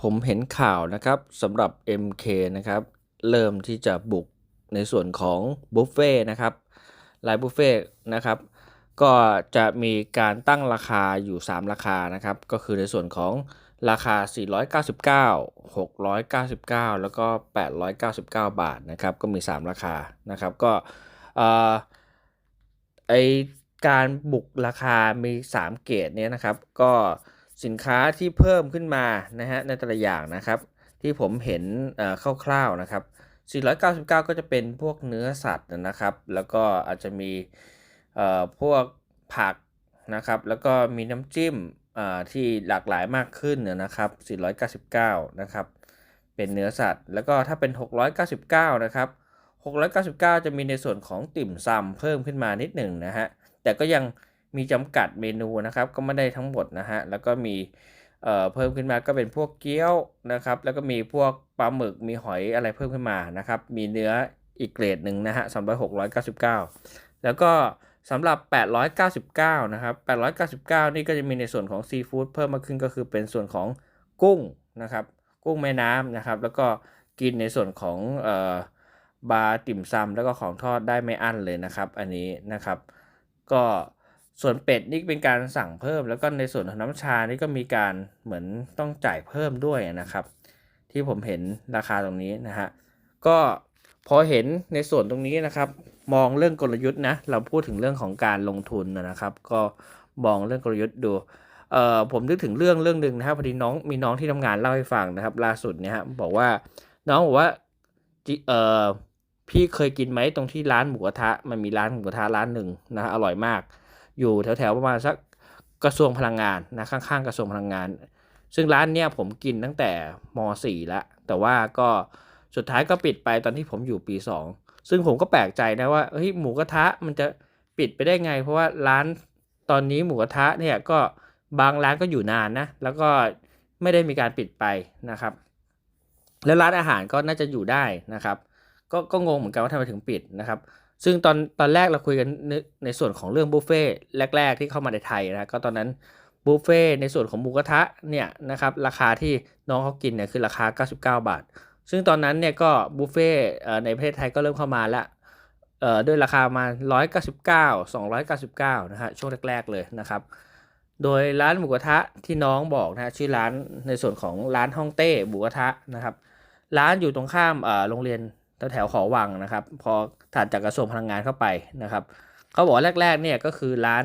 ผมเห็นข่าวนะครับสำหรับ MK นะครับ เริ่มที่จะบุกในส่วนของบุฟเฟ่นะครับไลน์บุฟเฟ่นะครับ ก็จะมีการตั้งราคาอยู่ 3 ราคานะครับ ก็คือในส่วนของราคา 499 699 แล้วก็ 899 บาทนะครับ ก็มี 3 ราคานะครับ ก็เออไอการบุกราคามี 3 เกรดเนี้ยนะครับ ก็ สินค้าที่เพิ่มขึ้นมานะฮะในแต่ละอย่างนะครับ ที่ผมเห็นคร่าวๆนะครับ 499 ก็จะเป็นพวกเนื้อสัตว์นะครับ แล้วก็อาจจะมีพวกผักนะครับ แล้วก็มีน้ำจิ้มที่หลากหลายมากขึ้นนะครับ 499 นะครับ เป็นเนื้อสัตว์ แล้วก็ถ้าเป็น 699 นะครับ 699 จะมีในส่วนของติ่มซำเพิ่มขึ้นมานิดหนึ่งนะฮะ แต่ก็ยัง มีจำกัดเมนูนะครับ ก็ไม่ได้ทั้งหมดนะฮะ แล้วก็มีเเพิ่มขึ้นมาก็เป็นพวกเกี๊ยวนะครับ แล้วก็มีพวกปลาหมึก มีหอยอะไรเพิ่มขึ้นมานะครับ มีเนื้ออีกเกรดหนึ่งนะฮะสำหรับ699แล้วก็สำหรับ 899 นะครับ 899 นี่ก็จะมีในส่วนของซีฟู้ดเพิ่มมาขึ้นก็คือเป็นส่วนของกุ้งนะครับ กุ้งแม่น้ำนะครับ แล้วก็กินในส่วนของบาร์ติ่มซำแล้วก็ของทอดได้ไม่อั้นเลยนะครับ อันนี้นะครับ ก็ ส่วนเป็ดนี่เป็นการสั่งเพิ่ม แล้วก็ในส่วนของน้ำชานี่ก็มีการเหมือนต้องจ่ายเพิ่มด้วยนะครับ ที่ผมเห็นราคาตรงนี้นะฮะก็พอเห็นในส่วนตรงนี้นะครับ มองเรื่องกลยุทธ์นะเราพูดถึงเรื่องของการลงทุนนะครับ ก็มองเรื่องกลยุทธ์ดูเอ่อผมนึกถึงเรื่องเรื่องหนึ่งนะครับพอดีน้องมีน้องที่ทำงานเล่าให้ฟังนะครับ ล่าสุดเนี่ยฮะบอกว่าน้องบอกว่าเอ่อพี่เคยกินไหมตรงที่ร้านหมูกระทะมันมีร้านหมูกระทะร้านหนึ่งนะฮะอร่อยมาก อยู่แถวๆประมาณสักกระทรวงพลังงานนะข้างๆกระทรวงพลังงาน ซึ่งร้านเนี้ยผมกินตั้งแต่ม .4 แล้วแต่ว่าก็สุดท้ายก็ปิดไปตอนที่ผมอยู่ปี 2 ซึ่งผมก็แปลกใจนะว่าเฮ้ยหมูกระทะมันจะปิดไปได้ไง เพราะว่าร้านตอนนี้หมูกระทะเนี่ยก็บางร้านก็อยู่นานนะแล้วก็ไม่ได้มีการปิดไปนะครับ แล้วร้านอาหารก็น่าจะอยู่ได้นะครับ ก็ก็งงเหมือนกันว่าทำไมถึงปิดนะครับ ซึ่งตอนตอนแรกเราคุยกันในส่วนของเรื่องบุฟเฟ่แรก ๆ ที่เข้ามาในไทยนะก็ตอนนั้นบุฟเฟ่ในส่วนของหมูกระทะเนี่ยนะครับราคาที่น้องเขากินเนี่ยคือราคา 99 บาท ซึ่งตอนนั้นเนี่ยก็บุฟเฟ่ในประเทศไทยก็เริ่มเข้ามาแล้วเอ่อด้วยราคามา 199 299 นะฮะช่วงแรก ๆ เลยนะครับ โดยร้านหมูกระทะที่น้องบอกนะฮะชื่อร้านในส่วนของร้านฮ่องเต้หมูกระทะนะครับ ร้านอยู่ตรงข้ามเอ่อโรงเรียน แถวขอวังนะครับ พอถัดจากกระทรวงพลังงานเข้าไปนะครับเขาบอกแรกๆเนี่ยก็คือร้าน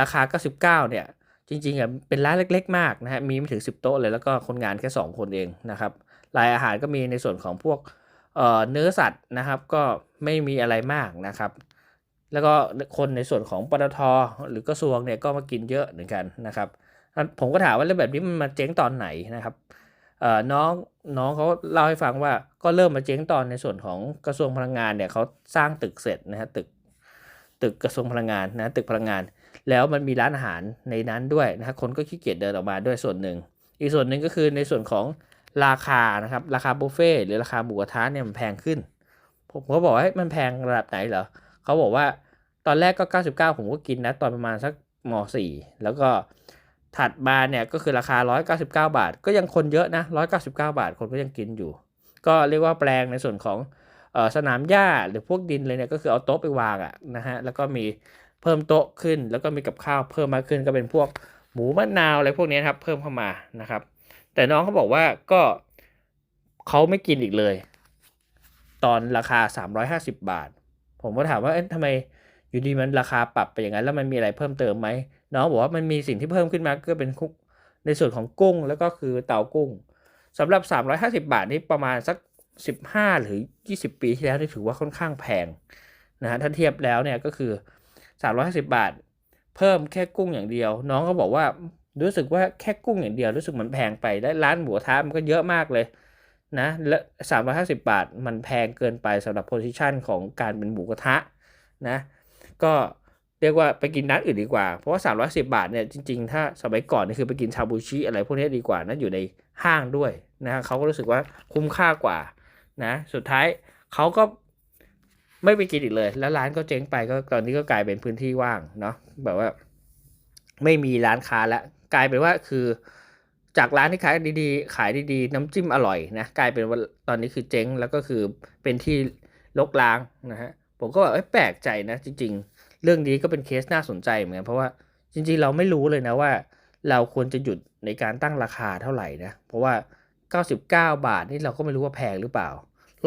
ราคา 99 เนี่ยจริงๆอะเป็นร้านเล็กๆ มากนะฮะมีไม่ถึง 10 โต๊ะเลยแล้วก็คนงานแค่ 2 คนเองนะครับรายอาหารก็มีในส่วนของพวกเเนื้อสัตว์นะครับก็ไม่มีอะไรมากนะครับ แล้วก็คนในส่วนของปตทหรือกระทรวงเนี่ยก็มากินเยอะเหมือนกันนะครับผมก็ถามว่าแล้วแบบนี้มันมาเจ๊งตอนไหนนะครับ น้องน้องเขาเล่าให้ฟังว่าก็เริ่มมาเจ๊งตอนในส่วนของกระทรวงพลังงานเนี่ยเขาสร้างตึกเสร็จนะฮะตึกตึกกระทรวงพลังงานนะตึกพลังงาน แล้วมันมีร้านอาหารในนั้นด้วยนะฮะคนก็ขี้เกียจเดินออกมาด้วยส่วนหนึ่ง อีกส่วนหนึ่งก็คือในส่วนของราคานะครับราคาบุฟเฟ่หรือราคาหมูกระทะเนี่ยมันแพงขึ้น ผมก็บอกว่ามันแพงระดับไหนเหรอเขาบอกว่าตอนแรกก็ 99 ผมก็กินนะตอนประมาณสักม .4 แล้วก็ ถัดมาเนี่ยก็คือราคา 199 บาท ก็ยังคนเยอะนะ 199 บาท คนก็ยังกินอยู่ ก็เรียกว่าแปลงในส่วนของออสนามหญ้าหรือพวกดินเลยเนี่ยก็คือเอาโต๊ะไปวางอะนะฮะ แล้วก็มีเพิ่มโต๊ะขึ้น แล้วก็มีกับข้าวเพิ่มมากขึ้นก็เป็นพวกหมูมะนาวอะไรพวกนี้ครับเพิ่มเข้ามานะครับ แต่น้องเขาบอกว่าก็เขาไม่กินอีกเลย ตอนราคา 350 บาท ผมก็ถามว่าเอ๊ะทำไม อยู่ดีมันราคาปรับไปอย่างนั้นแล้วมันมีอะไรเพิ่มเติมไหมน้องบอกว่ามันมีสิ่งที่เพิ่มขึ้นมาก็เป็นคุกในส่วนของกุ้งแล้วก็คือเตากุ้งสำหรับ 350 บาทนี่ประมาณสัก 15 หรือ 20 ปีที่แล้วนี่ถือว่าค่อนข้างแพงนะฮะถ้าเทียบแล้วเนี่ยก็คือ 350 บาท เพิ่มแค่กุ้งอย่างเดียว น้องก็บอกว่ารู้สึกว่าแค่กุ้งอย่างเดียวรู้สึกมันแพงไปและร้านหมูกระทะมันก็เยอะมากเลยนะและ350 บาทมันแพงเกินไปสำหรับโพซิชันของการเป็นหมูกระทะนะ ก็เรียกว่าไปกินร้านอื่นดีกว่า เพราะว่า 310 บาทเนี่ยจริงๆ ถ้าสมัยก่อนนี่คือไปกินชาบูชิอะไรพวกนี้ดีกว่านะอยู่ในห้างด้วยนะฮะเขาก็รู้สึกว่าคุ้มค่ากว่านะสุดท้ายเขาก็ไม่ไปกินอีกเลย แล้วร้านก็เจ๊งไปก็ตอนนี้ก็กลายเป็นพื้นที่ว่างเนาะแบบว่า ไม่มีร้านค้าแล้วกลายเป็นว่าคือ จากร้านที่ขายดีๆ ขายดีๆ น้ำจิ้มอร่อยนะกลายเป็นว่าตอนนี้คือเจ๊งแล้วก็คือเป็นที่ลกล้างนะฮะ ผมก็แบบแปลกใจนะจริง ๆ เรื่องนี้ก็เป็นเคสน่าสนใจเหมือนกันเพราะว่าจริง ๆ เราไม่รู้เลยนะว่า เราควรจะหยุดในการตั้งราคาเท่าไหร่นะเพราะว่า 99 บาทนี่เราก็ไม่รู้ว่าแพงหรือเปล่า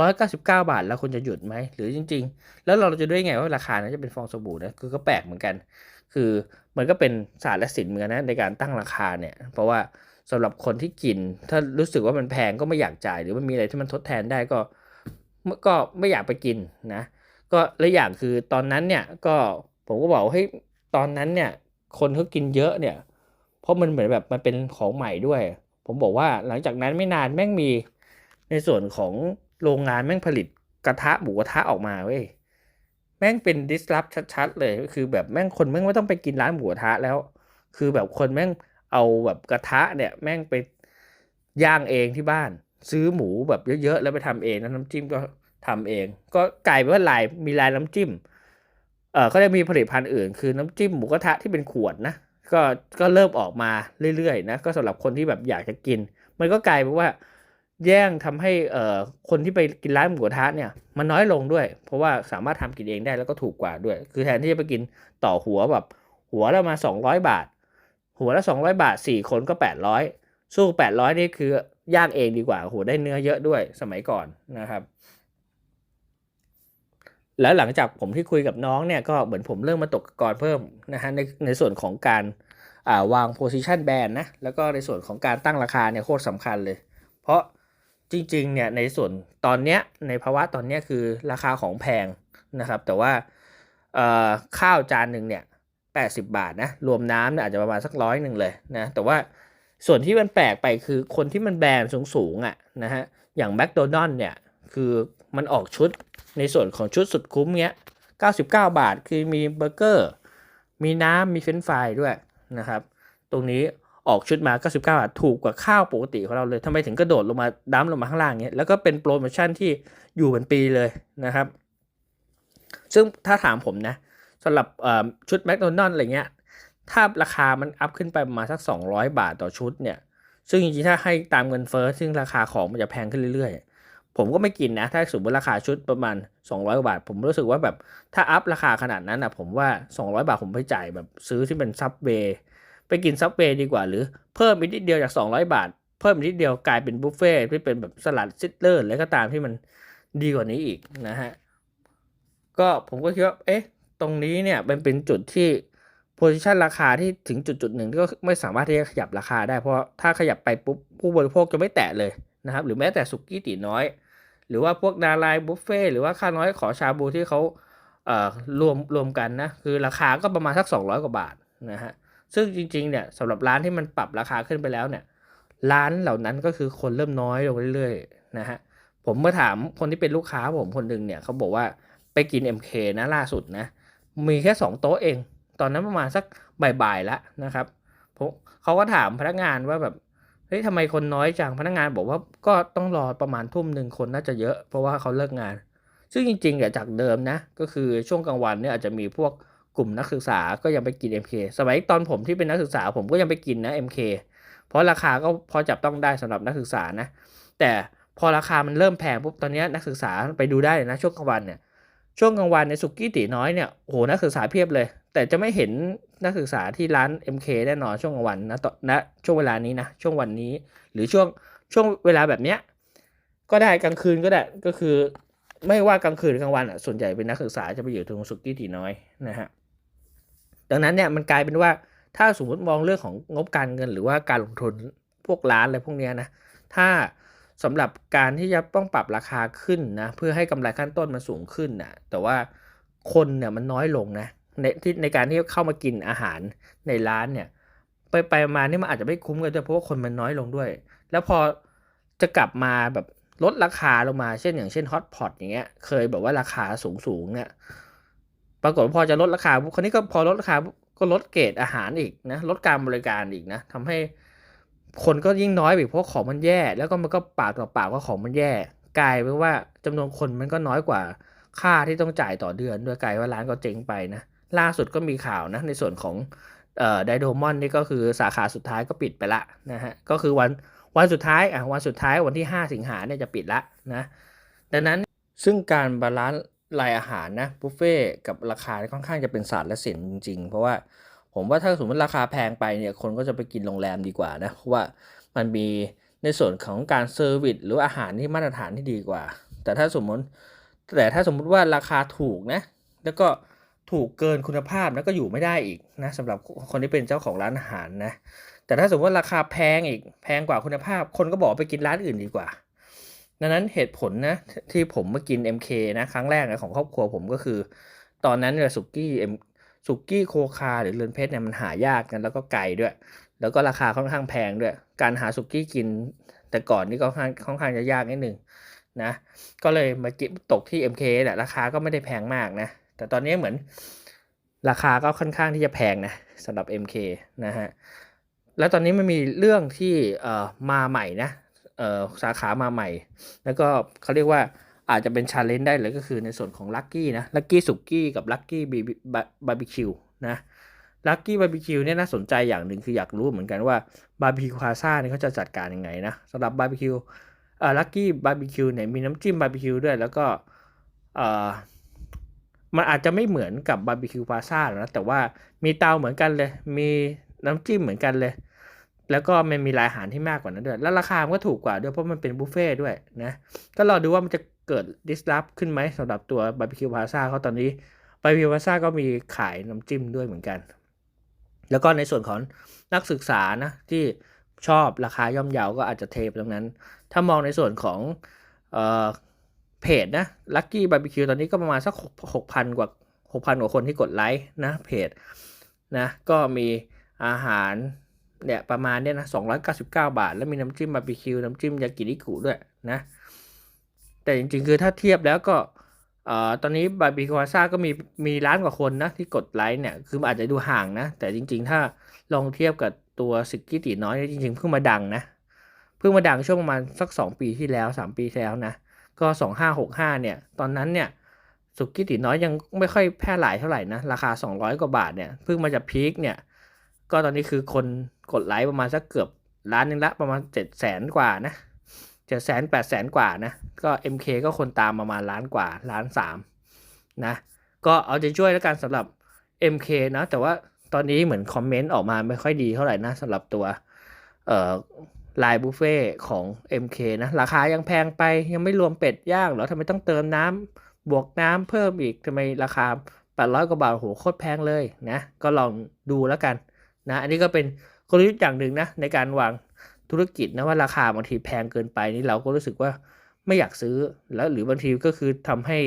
199 บาทเราควรจะหยุดไหมหรือจริง ๆ แล้วเราจะด้วยไงว่าราคานั้นจะเป็นฟองสบู่นะคือก็แปลกเหมือนกัน คือมันก็เป็นศาสตร์และศิลป์เหมือนกันนะในการตั้งราคาเนี่ย เพราะว่าสำหรับคนที่กิน ถ้ารู้สึกว่ามันแพงก็ไม่อยากจ่าย หรือมันมีอะไรที่มันทดแทนได้ก็ก็ไม่อยากไปกินนะ ก็และอย่างคือตอนนั้นเนี่ยก็ผมก็บอกว่าเฮ้ยตอนนั้นเนี่ย คนเขากินเยอะเนี่ย เพราะมันเหมือนแบบมันเป็นของใหม่ด้วย ผมบอกว่าหลังจากนั้นไม่นานแม่งมีในส่วนของโรงงานแม่งผลิตกระทะหมูกระทะออกมาเว้ยแม่งเป็น disrupt ชัดๆเลยคือแบบแม่งคนแม่งไม่ต้องไปกินร้านหมูกระทะแล้ว คือแบบคนแม่งเอาแบบกระทะเนี่ย แม่งไปย่างเองที่บ้าน ซื้อหมูแบบเยอะๆแล้วไปทำเองน้ำจิ้มก็ ทำเอง ก็กลายเป็นว่าลายมีลายน้ำจิ้ม เออก็จะมีผลิตภัณฑ์อื่น คือน้ำจิ้มหมูกระทะที่เป็นขวดนะ ก็ก็เริ่มออกมาเรื่อยๆนะ ก็สำหรับคนที่แบบอยากจะกิน มันก็กลายเป็นว่าแย่งทำให้เอ่อคนที่ไปกินร้านหมูกระทะเนี่ยมันน้อยลงด้วย เพราะว่าสามารถทำกินเองได้แล้วก็ถูกกว่าด้วย คือแทนที่จะไปกินต่อหัวแบบหัวละมา 200 บาท หัวละ 200 บาท 4 คนก็ 800 สู้ 800 นี่คือย่างเองดีกว่าโหได้เนื้อเยอะด้วยสมัยก่อนนะครับ แล้วหลังจากผมที่คุยกับน้องเนี่ยก็เหมือนผมเริ่มมาตกก่อนเพิ่มนะฮะในในส่วนของการาวาง position band นะแล้วก็ในส่วนของการตั้งราคาเนี่ยโคตรสำคัญเลย เพราะจริงๆเนี่ยในส่วนตอนเนี้ยในภาวะตอนเนี้ยคือราคาของแพงนะครับแต่ว่าข้าวจานหนึ่งเนี่ย80บาทนะรวมน้ำเนี่ยอาจจะประมาณสักร้อยหนึ่งเลยนะแต่ว่าส่วนที่มันแปลกไปคือคนที่มันแบรนด์สูงๆอะนะฮะอย่างแมคโดนัลล์เนี่ยคือ มันออกชุดในส่วนของชุดสุดคุ้มเนี้ย 99 บาทคือมีเบอร์เกอร์ มีน้ำมีเฟรนฟรายด้วยนะครับ ตรงนี้ออกชุดมา 99 บาท ถูกกว่าข้าวปกติของเราเลยทำไมถึงกระโดดลงมาดั้มลงมาข้างล่างเงี้ย แล้วก็เป็นโปรโมชั่นที่อยู่เป็นปีเลยนะครับ ซึ่งถ้าถามผมนะสำหรับชุดแมคโดนัลล์อะไรเงี้ย ถ้าราคามันอัพขึ้นไปประมาณสัก 200 บาทต่อชุดเนี่ย ซึ่งจริงๆถ้าให้ตามเงินเฟ้อซึ่งราคาของมันจะแพงขึ้นเรื่อยๆ ผมก็ไม่กินนะ ถ้าสมมติราคาชุดประมาณ 200กว่าบาท ผมรู้สึกว่าแบบถ้าอัพราคาขนาดนั้นนะผมว่า 200 บาทผมไปจ่ายแบบซื้อที่เป็นซับเวย์ไปกินซับเวย์ดีกว่า หรือเพิ่มอีกนิดเดียวจาก 200 บาท เพิ่มอีกนิดเดียวกลายเป็นบุฟเฟ่ที่เป็นแบบสลัดซิตเลอร์แล้วก็ตามที่มันดีกว่านี้อีกนะฮะก็ผมก็คิดว่าเอ๊ะตรงนี้เนี่ยมันเป็นจุดที่โพซิชันราคาที่ถึงจุดจุดหนึ่งก็ไม่สามารถที่จะขยับราคาได้เพราะถ้าขยับไปปุ๊บผู้บริโภคจะไม่แตะเลยนะครับหรือแม้แต่สุกี้ตีน้อย หรือว่าพวกดารายบุฟเฟ่หรือว่าค่าน้อยขอชาบูที่เขาเอ่อรวมรวมกันนะคือราคาก็ประมาณสัก 200 กว่าบาทนะฮะซึ่งจริงๆเนี่ยสำหรับร้านที่มันปรับราคาขึ้นไปแล้วเนี่ยร้านเหล่านั้นก็คือคนเริ่มน้อยลงเรื่อยๆนะฮะผมเมื่อถามคนที่เป็นลูกค้าผมคนหนึ่งเนี่ยเขาบอกว่าไปกิน MK นะล่าสุดนะมีแค่ 2 โต๊ะเอง ตอนนั้นประมาณสักบ่ายๆแล้วนะครับเขาก็ถามพนักงานว่าแบบ เฮ้ยทำไมคนน้อยจังพนักงานบอกว่าก็ต้องรอประมาณทุ่มหนึ่งคนน่าจะเยอะ เพราะว่าเขาเลิกงาน ซึ่งจริงๆเนี่ยจากเดิมนะ ก็คือช่วงกลางวันเนี่ยอาจจะมีพวกกลุ่มนักศึกษาก็ยังไปกิน MK สมัยตอนผมที่เป็นนักศึกษาผมก็ยังไปกินนะ MK เพราะราคาก็พอจับต้องได้สำหรับนักศึกษานะ แต่พอราคามันเริ่มแพงปุ๊บตอนนี้นักศึกษาไปดูได้นะช่วงกลางวันเนี่ยช่วงกลางวันในสุกี้ตีน้อยเนี่ยโอ้โหนักศึกษาเพียบเลย แต่จะไม่เห็น นักศึกษาที่ร้าน MK แน่นอนช่วงวันนะตอนณช่วงเวลานี้นะช่วงวันนี้ หรือช่วงช่วงเวลาแบบเนี้ยก็ได้กลางคืนก็ได้ก็คือ ไม่ว่ากลางคืนหรือกลางวันอะส่วนใหญ่เป็นนักศึกษาจะไปอยู่ตรงสุกี้ตีน้อยนะฮะดังนั้นเนี่ยมันกลายเป็นว่าถ้าสมมติมองเรื่องของงบการเงิน หรือว่าการลงทุนพวกร้านอะไรพวกเนี้ยนะถ้าสำหรับการที่จะต้องปรับราคาขึ้นนะเพื่อให้กำไรขั้นต้นมันสูงขึ้นนะแต่ว่าคนเนี่ยมันน้อยลงนะ ในที่ในการที่เข้ามากินอาหารในร้านเนี่ย ไปไปมานี่มันอาจจะไม่คุ้มกันด้วยเพราะว่าคนมันน้อยลงด้วย แล้วพอจะกลับมาแบบลดราคาลงมาเช่นอย่างเช่นฮอตพอตอย่างเงี้ยเคยแบบว่าราคาสูงสูงเนี่ยปรากฏพอจะลดราคาคนนี้ก็พอลดราคาก็ลดเกรดอาหารอีกนะลดการบริการอีกนะทำให้คนก็ยิ่งน้อยไปเพราะของมันแย่ แล้วก็มันก็ปากต่อปากว่าของมันแย่ กลายเป็นว่าจำนวนคนมันก็น้อยกว่าค่าที่ต้องจ่ายต่อเดือนด้วยกลายว่าร้านก็เจ๊งไปนะ ล่าสุดก็มีข่าวนะในส่วนของไดโดมอนนี่ก็คือสาขาสุดท้ายก็ปิดไปละนะฮะก็คือวันวันสุดท้ายอะวันสุดท้ายวันที่ 5 สิงหาเนี่ยจะปิดละนะดังนั้นซึ่งการบาลานซ์รายอาหารนะบุฟเฟ่กับราคาค่อนข้างจะเป็นศาสตร์และศิลป์จริงๆ เพราะว่าผมว่าถ้าสมมติราคาแพงไปเนี่ยคนก็จะไปกินโรงแรมดีกว่านะเพราะว่ามันมีในส่วนของการเซอร์วิสหรืออาหารที่มาตรฐานที่ดีกว่า แต่ถ้าสมมติแต่ถ้าสมมุติว่าราคาถูกนะแล้วก็ ถูกเกินคุณภาพนะก็อยู่ไม่ได้อีกนะสำหรับคนที่เป็นเจ้าของร้านอาหารนะแต่ถ้าสมมติว่าราคาแพงอีกแพงกว่าคุณภาพ คนก็บอกไปกินร้านอื่นดีกว่า ดังนั้นเหตุผลนะที่ผมมากิน MK นะครั้งแรกนะของครอบครัวผมก็คือ ตอนนั้นเนี่ยสุกี้เอ็มสุกี้โคคาหรือเรือนเพชรเนี่ยมันหายากกันแล้วก็ไกลด้วย แล้วก็ราคาค่อนข้างแพงด้วย การหาสุกี้กิน แต่ก่อนนี่ก็ค่อนข้างางจะยากนิดนึงนะ ก็เลยมากิตกที่ MK แหละราคาก็ไม่ได้แพงมากนะ แต่ตอนนี้เหมือนราคาก็ค่อนข้างที่จะแพงนะสำหรับ MK นะฮะ แล้วตอนนี้มันมีเรื่องที่เอ่อมาใหม่นะเอ่อสาขามาใหม่ แล้วก็เขาเรียกว่าอาจจะเป็นชาเลนจ์ได้เลยก็คือในส่วนของลั c กี้นะลั c กี้สุกี้กับลั c กี้บาร์บีคิวนะลั c กี้บาร์บีคิวเนี่ยน่าสนใจอย่างหนึ่งคืออยากรู้เหมือนกันว่าบาร์บีคิวพาซ่าเนี่ยเขาจะจัดการยังไงนะสำหรับบาร์บีคิวเอ่อลั c กี้บาร์บีคิวเนี่ยมีน้ำจิ้มบาร์บีคิวด้วยแล้วก็เอ่อ มันอาจจะไม่เหมือนกับบาร์บีคิวพาซ่านะแต่ว่ามีเตาเหมือนกันเลย มีน้ำจิ้มเหมือนกันเลย แล้วก็มันมีรายอาหารที่มากกว่านั้นด้วย แล้วราคามันก็ถูกกว่าด้วยเพราะมันเป็นบุฟเฟ่ด้วยนะก็รอดูว่ามันจะเกิดดิสล p ขึ้นไหมสำหรับตัวบาร์บีคิวพาซ่าเขาตอนนี้บาร์บีคิวพาซ่าก็มีขายน้ำจิ้มด้วยเหมือนกัน แล้วก็ในส่วนของนักศึกษานะที่ชอบราคาย่อมเยาก็อาจจะเทปตรงนั้น ถ้ามองในส่วนของ เพจนะลัคกี้บาร์บีคิวตอนนี้ก็ประมาณสักหกพันกว่าหกพันกว่าคนที่กดไลค์นะเพจนะก็มีอาหารเนี่ยประมาณเนี่ยนะสองร้อยเก้าสิบเก้าบาท แล้วมีน้ำจิ้มบาร์บีคิวน้ำจิ้มยากินิกุด้วยนะ แต่จริงๆ คือถ้าเทียบแล้วก็เอ่อตอนนี้บาร์บีคิวพาซ่าก็มีมีล้านกว่าคนนะที่กดไลค์เนี่ยคืออาจจะดูห่างนะ แต่จริง ๆ ถ้าลองเทียบกับตัวสิกกี้ตีน้อยเนี่ยจริงๆเพิ่งมาดังนะ เพิ่งมาดังช่วงประมาณสัก 2 ปีที่แล้ว 3 ปีที่แล้วนะ ก็ 2565 เนี่ย ตอนนั้นเนี่ยสุกี้ตีน้อยยังไม่ค่อยแพร่หลายเท่าไหร่นะ ราคา 200 กว่าบาทเนี่ยเพิ่งมาจากพีคเนี่ย ก็ตอนนี้คือคนกดไลค์ประมาณสักเกือบล้านนึงละประมาณ 7 0 0 0 0 กว่านะเจ็ดแสนแปดแสนกว่านะ ก็ MK ก็คนตามประมาณล้านกว่าล้านสามนะก็เอาใจช่วยแล้วกันสำหรับ MK นะแต่ว่าตอนนี้เหมือนคอมเมนต์ออกมาไม่ค่อยดีเท่าไหร่นะสำหรับตัวเอ่อ ลายบุฟเฟ่ของ MK นะราคายังแพงไปยังไม่รวมเป็ดย่างเหรอทำไมต้องเติมน้ำบวกน้ำเพิ่มอีกทำไมราคา 800 กว่าบาทโหโคตรแพงเลยนะก็ลองดูแล้วกันนะอันนี้ก็เป็นกลยุทธ์อย่างหนึ่งนะในการวางธุรกิจนะว่าราคาบางทีแพงเกินไปนี่เราก็รู้สึกว่าไม่อยากซื้อแล้วหรือบางทีก็คือทำให้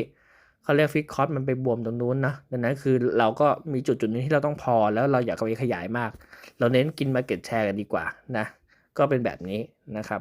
เขาเรียกฟิกคอสมันไปบวมตรงนู้นนะดังนั้นคือเราก็มีจุดจุดนี้ที่เราต้องพอแล้วเราอยากไปขยายมาก เราเน้นกินมาเก็ตแชร์กันดีกว่านะ ก็เป็นแบบนี้นะครับ